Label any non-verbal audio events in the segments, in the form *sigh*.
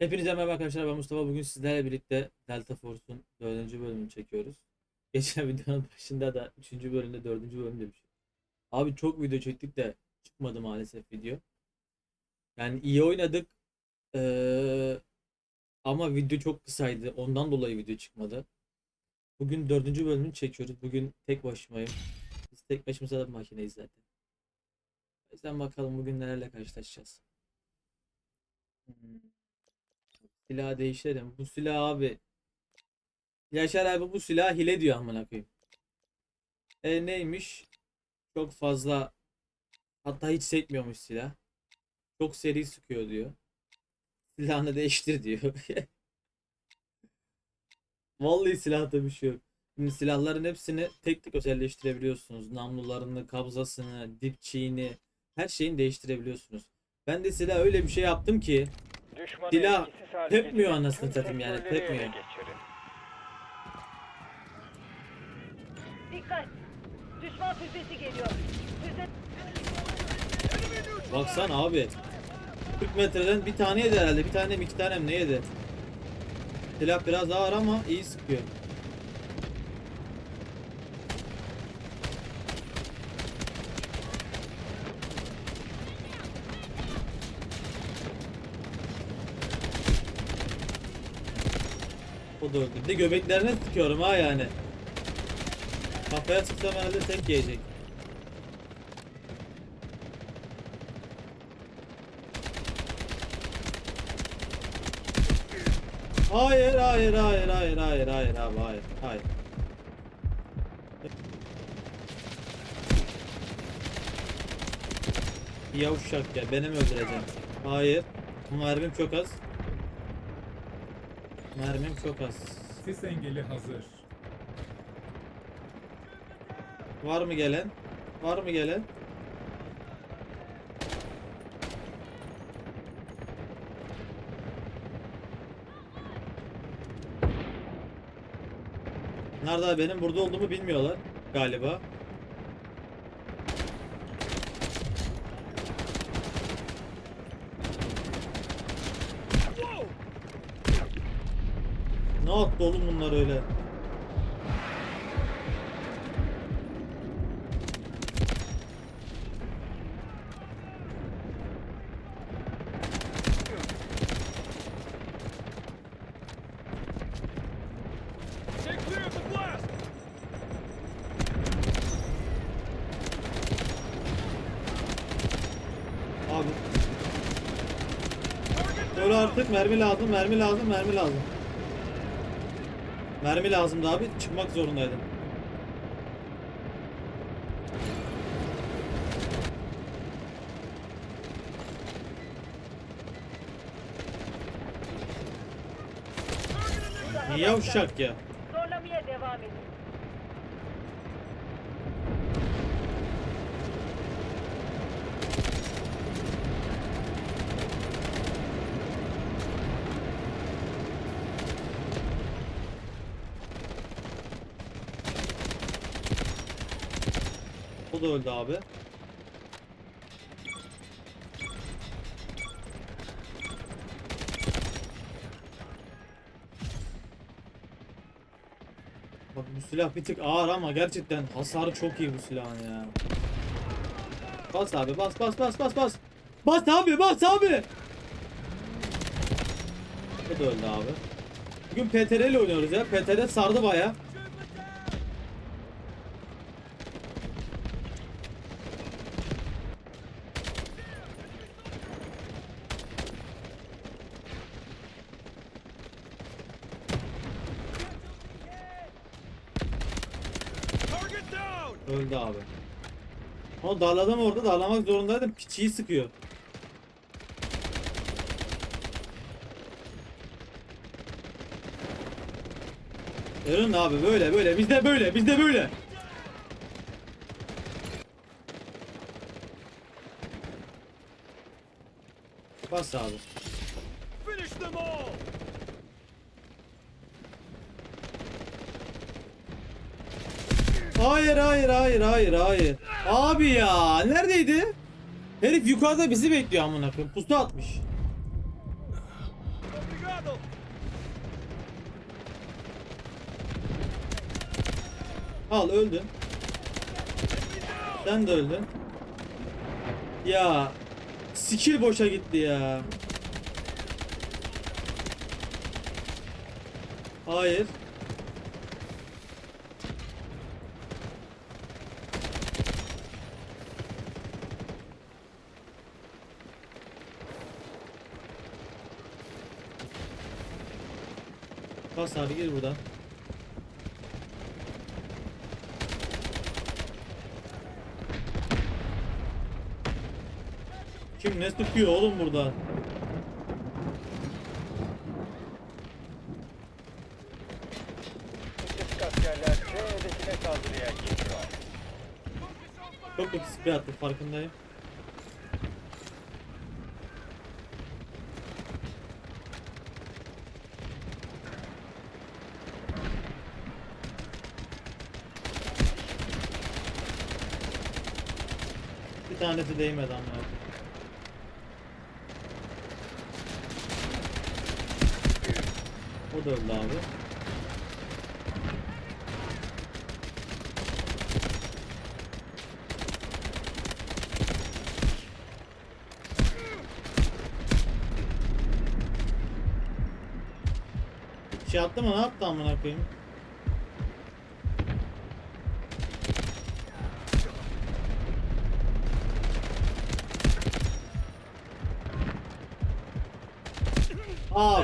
Hepinize merhaba arkadaşlar ben Mustafa. Bugün sizlerle birlikte Delta Force'un 4. bölümünü çekiyoruz. *laughs* Geçen videonun başında da 3. bölümde 4. bölüm demişim. Abi çok video çektik de çıkmadı maalesef video. Yani iyi oynadık. Ee, ama video çok kısaydı. Ondan dolayı video çıkmadı. Bugün 4. bölümünü çekiyoruz. Bugün tek başımayım. Biz tek başımıza da bir makineyiz zaten. O yüzden bakalım bugün nelerle karşılaşacağız. Hmm. Silah değiştirelim. Bu silah abi. Yaşar abi bu silah hile diyor amına koyayım. E neymiş? Çok fazla hatta hiç sekmiyormuş silah. Çok seri sıkıyor diyor. Silahını değiştir diyor. *laughs* Vallahi silahta bir şey yok. Şimdi silahların hepsini tek tek özelleştirebiliyorsunuz. Namlularını, kabzasını, dipçiğini, her şeyini değiştirebiliyorsunuz. Ben de silah öyle bir şey yaptım ki Düşmanı Silah etkisiz hale tepmiyor getirip anasını tüm satayım yani, sektörleri ele tepmiyor. geçirin. Dikkat! Düşman füzesi geliyor. Füze... Baksana abi. 40 metreden bir tane yedi herhalde. Bir tane mi iki tane mi ne yedi? Silah biraz ağır ama iyi sıkıyor. O da öldü. De göbeklerine sıkıyorum ha yani. Kafaya sıksam herhalde tek yiyecek. Hayır hayır hayır hayır hayır hayır abi hayır hayır. Yavşak ya beni mi öldüreceksin? Hayır. Mermim çok az. Mermim çok az. Sis engeli hazır. Var mı gelen? Var mı gelen? Nerede benim burada olduğumu bilmiyorlar galiba. Ne yaptı oğlum bunlar öyle? Abi. Öyle artık mermi lazım, mermi lazım, mermi lazım. Mermi lazımdı abi, çıkmak zorundaydım. Yavşak ya. Da öldü abi. Bak bu silah bir tık ağır ama gerçekten hasarı çok iyi bu silahın ya. Bas abi bas bas bas bas bas. Bas abi bas abi. O da öldü abi. Bugün PTR ile oynuyoruz ya. PTR sardı baya. Öldü abi. O darladım orada darlamak zorundaydım. Piçiyi sıkıyor. Eren abi böyle böyle bizde böyle bizde böyle. Bas abi. Hayır hayır hayır hayır hayır. Abi ya neredeydi? Herif yukarıda bizi bekliyor amına koyayım. Pusu atmış. Al öldün. Sen de öldün. Ya skill boşa gitti ya. Hayır. Bas abi gir buradan. Kim ne sıkıyor oğlum burada? Müttefik askerler C hedefine saldırıya geçiyor. Çok kötü sprey attı farkındayım. Bir tanesi değmedi ama. O da öldü abi. Şey attı mı ne yaptı amına koyayım?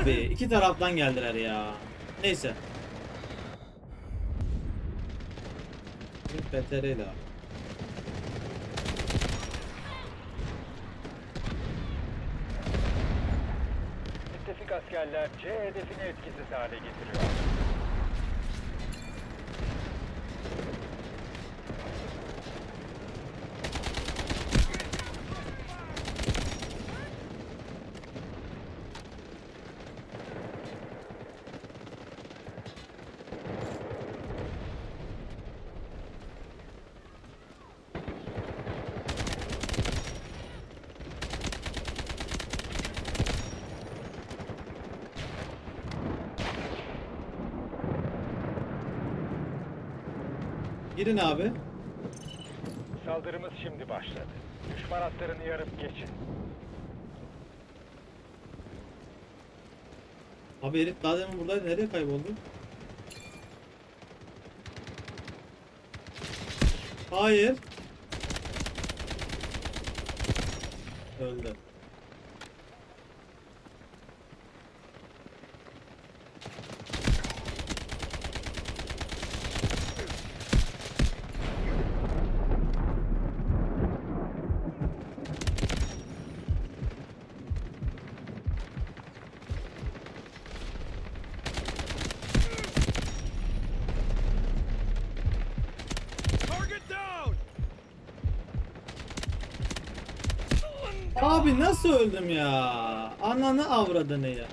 Abi iki taraftan geldiler ya. Neyse. İle abi. Müttefik askerler C hedefini etkisiz hale getiriyor. Girin abi. Saldırımız şimdi başladı. Düşman hatlarını yarıp geçin. Abi herif daha demin buradaydı. Nereye kayboldu? Hayır. Öldü. Abi nasıl öldüm ya? Ananı avradını ya.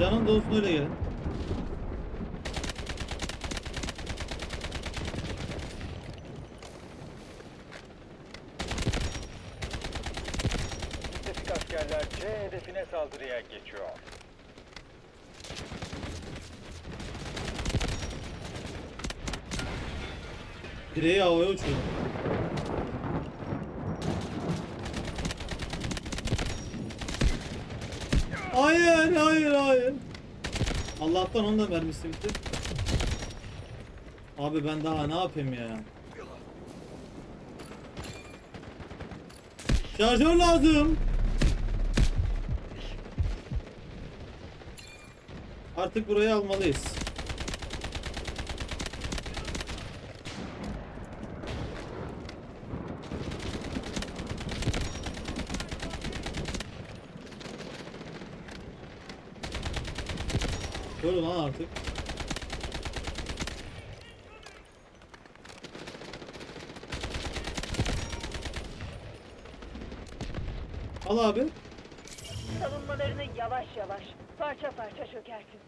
Canın öyle gelin. Müttefik askerler C hedefine saldırıya geçiyor. Direği havaya uçuyor. Hayır, hayır, hayır. Allah'tan onun da mermisi bitti. Abi ben daha ne yapayım ya? Şarjör lazım. Artık burayı almalıyız. Dur lan artık. Al abi. Savunmalarını yavaş yavaş, parça parça çökertin.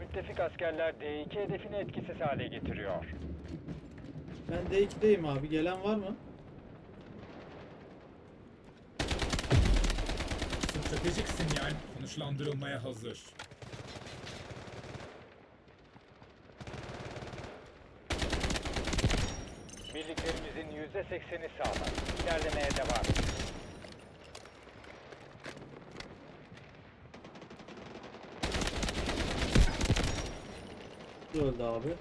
Müttefik askerler D2 hedefini etkisiz hale getiriyor. Ben D2'deyim abi. Gelen var mı? Stratejik sinyal konuşlandırılmaya hazır. Birliklerimizin %80'i sağlam. İlerlemeye devam edin. Bu öldü abi.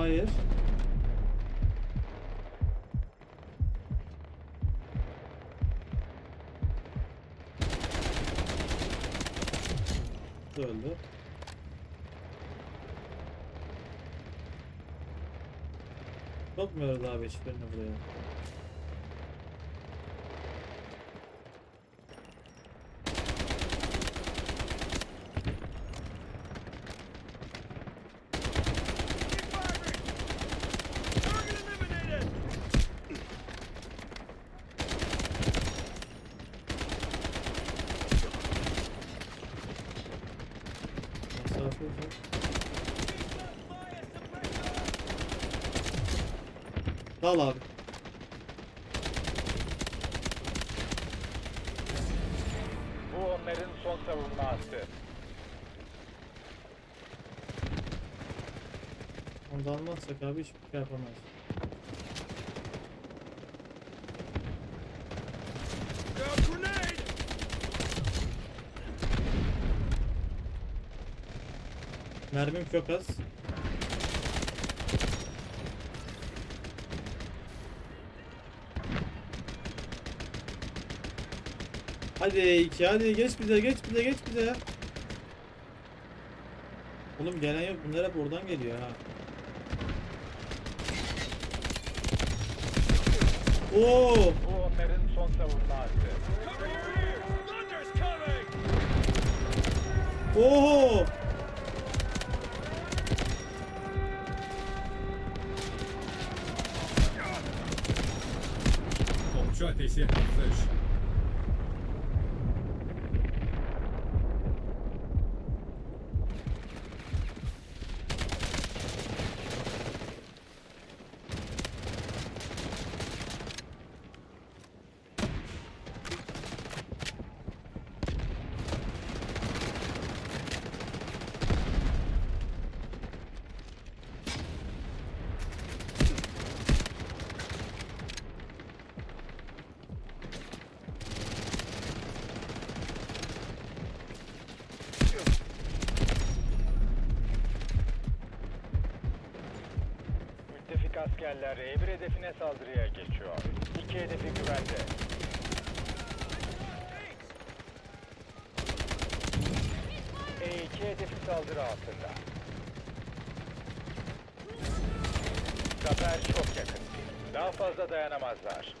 Hayır. Bu öldü. Sokmuyoruz abi hiçbirini buraya. Dal abi. Bu onların son savunma hattı. Onu da almazsak abi hiçbir şey yapamayız. Mermim çok az. Hadi iki hadi geç bize geç bize geç bize. Oğlum gelen yok bunlar hep oradan geliyor ha. Oo! Bu onların son savunma hattı. Askerler E1 hedefine saldırıya geçiyor. İki hedefi güvende. E2 hedefi saldırı altında. Zafer çok yakın. Daha fazla dayanamazlar.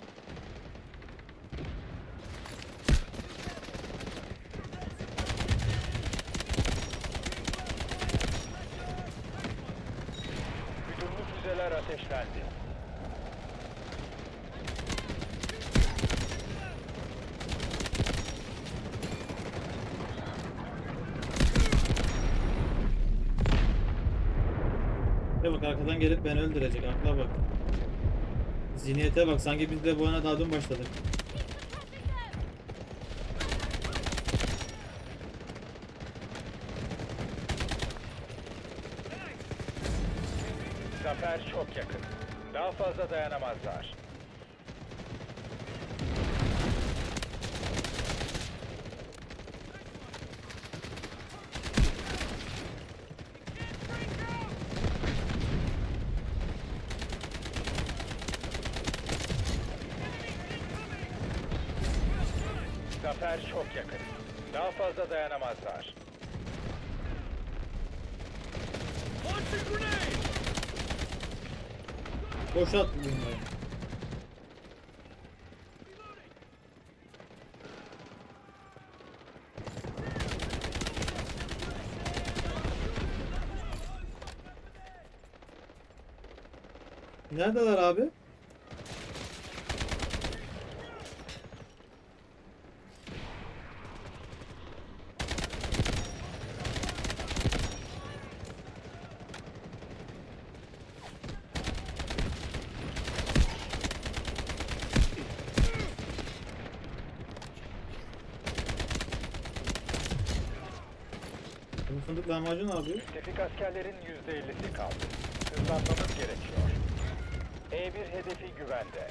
Füzeler ateşlendi. Bak arkadan gelip beni öldürecek akla bak. Zihniyete bak sanki biz de bu oyuna daha dün başladık. Zafer çok yakın. Daha fazla dayanamazlar. Zafer çok yakın. Daha fazla dayanamazlar. Boşalt bu bombayı. Neredeler abi? Lahmacun ne yapıyor? Tefik askerlerin %50'si kaldı. Hızlanmamız gerekiyor. E1 hedefi güvende.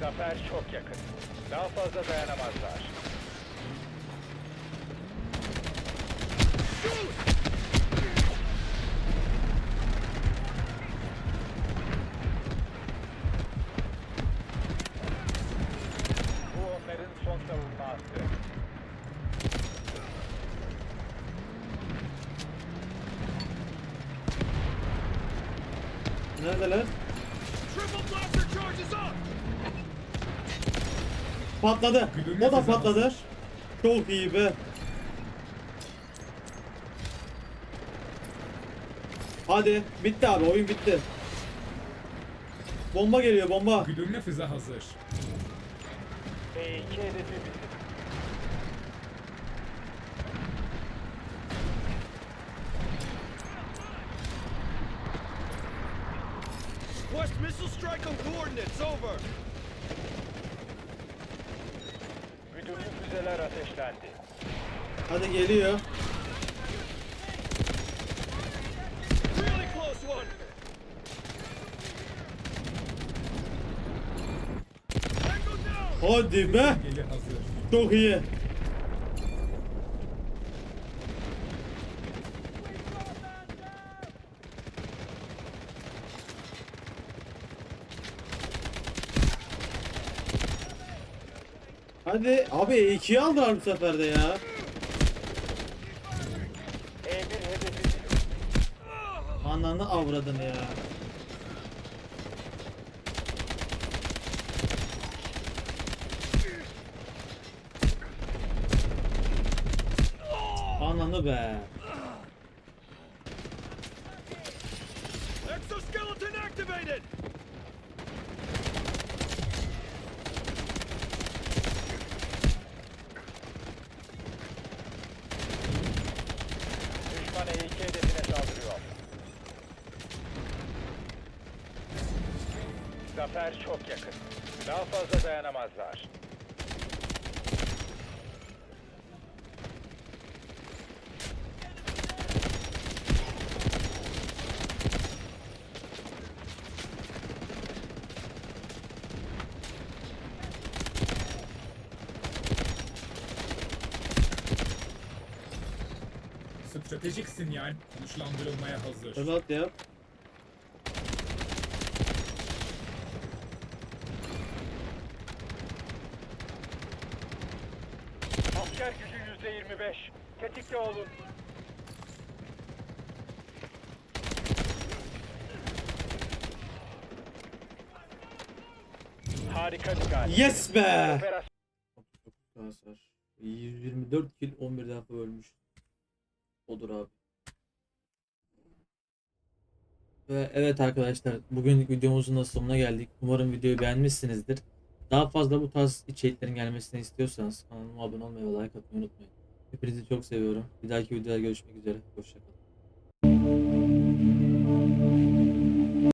Zafer çok yakın. Daha fazla dayanamazlar. Bu onların son savunma hattı. Neredeler? Patladı. O da patladı. Çok iyi be. Hadi bitti abi oyun bitti. Bomba geliyor bomba. Güdümlü füze hazır. E2 hedefi bizim. Request missile strike on coordinates, over! Güdümlü füzeler ateşlendi. Hadi geliyor. Really close one! Hadi be. Çok iyi. Hadi abi 2'yi aldılar bu sefer de ya. E1 hedefi bizim. Ananı avradın ya. Ananı be. Exoskeleton activated! Düşman E2 hedefine saldırıyor. Zafer çok yakın. Daha fazla dayanamazlar. Stratejik sinyal konuşlandırılmaya hazır. Evlat yap. Gücü %25. Tetikte olun. Harika bir galibiyet. Yes be. Operasyon Hasar. 124 kill 11 defa ölmüş. Odur abi. Ve evet arkadaşlar bugün videomuzun da sonuna geldik. Umarım videoyu beğenmişsinizdir. Daha fazla bu tarz içeriklerin gelmesini istiyorsanız kanalıma abone olmayı ve like atmayı unutmayın. Hepinizi çok seviyorum. Bir dahaki videoda görüşmek üzere. Hoşçakalın.